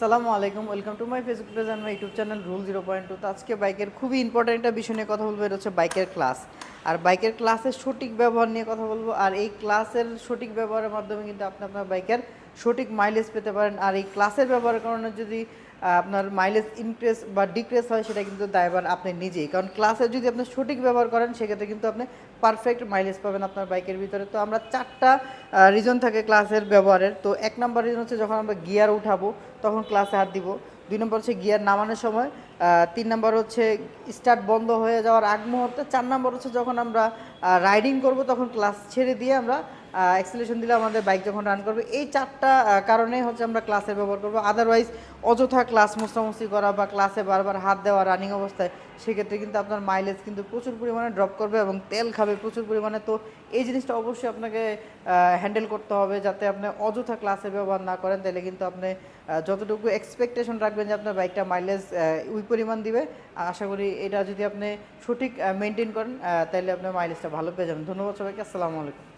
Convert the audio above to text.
সালামু আলাইকুম, welcome to my Facebook page and my YouTube channel rule zero point two. তো আজকে বাইকের খুবই ইম্পর্টেন্ট একটা বিষয় নিয়ে কথা বলব, এটা হচ্ছে বাইকের ক্লাস আর বাইকের ক্লাসের সঠিক ব্যবহার নিয়ে কথা বলব, আর এই ক্লাসের সঠিক ব্যবহারের মাধ্যমে কিন্তু আপনি আপনার বাইকের সঠিক মাইলেজ পেতে পারেন। আর এই ক্লাসের ব্যবহারের কারণে যদি আপনার মাইলেজ ইনক্রেস বা ডিক্রেস হয়, সেটা কিন্তু দায়ভার আপনি নিজেই। কারণ ক্লাসে যদি আপনি সঠিক ব্যবহার করেন, সেক্ষেত্রে কিন্তু আপনি পারফেক্ট মাইলেজ পাবেন আপনার বাইকের ভিতরে। তো আমরা চারটা রিজন থাকে ক্লাসের ব্যবহারের। তো এক নম্বর রিজন হচ্ছে যখন আমরা গিয়ার উঠাবো, তখন ক্লাসে হাত দিব। দুই নম্বর হচ্ছে গিয়ার নামানোর সময়। তিন নম্বর হচ্ছে স্টার্ট বন্ধ হয়ে যাওয়ার আগ মুহূর্তে, চার নম্বর হচ্ছে যখন আমরা রাইডিং করব তখন ক্লাস ছেড়ে দিয়ে আমরা অ্যাক্সিলেশন দিলে আমাদের বাইক যখন রান করবে, এই চারটা কারণে হচ্ছে আমরা ক্লাসের ব্যবহার করব। আদারওয়াইজ অযথা ক্লাস মোস্তামস্তি করা বা ক্লাসে বারবার হাত দেওয়া রানিং অবস্থায়, সেক্ষেত্রে কিন্তু আপনার মাইলেজ কিন্তু প্রচুর পরিমাণে ড্রপ করবে এবং তেল খাবে প্রচুর পরিমাণে। তো এই জিনিসটা অবশ্যই আপনাকে হ্যান্ডেল করতে হবে যাতে আপনি অযথা ক্লাসে ব্যবহার না করেন, তাহলে কিন্তু আপনি যতটুকু এক্সপেকটেশন রাখবেন যে আপনার বাইকটা মাইলেজ ওই পরিমাণ দিবে। আশা করি এটা যদি আপনি সঠিক মেনটেন করেন তাহলে আপনার মাইলেজটা ভালো পেয়ে যাবেন। ধন্যবাদ সবাইকে, আসসালামু আলাইকুম।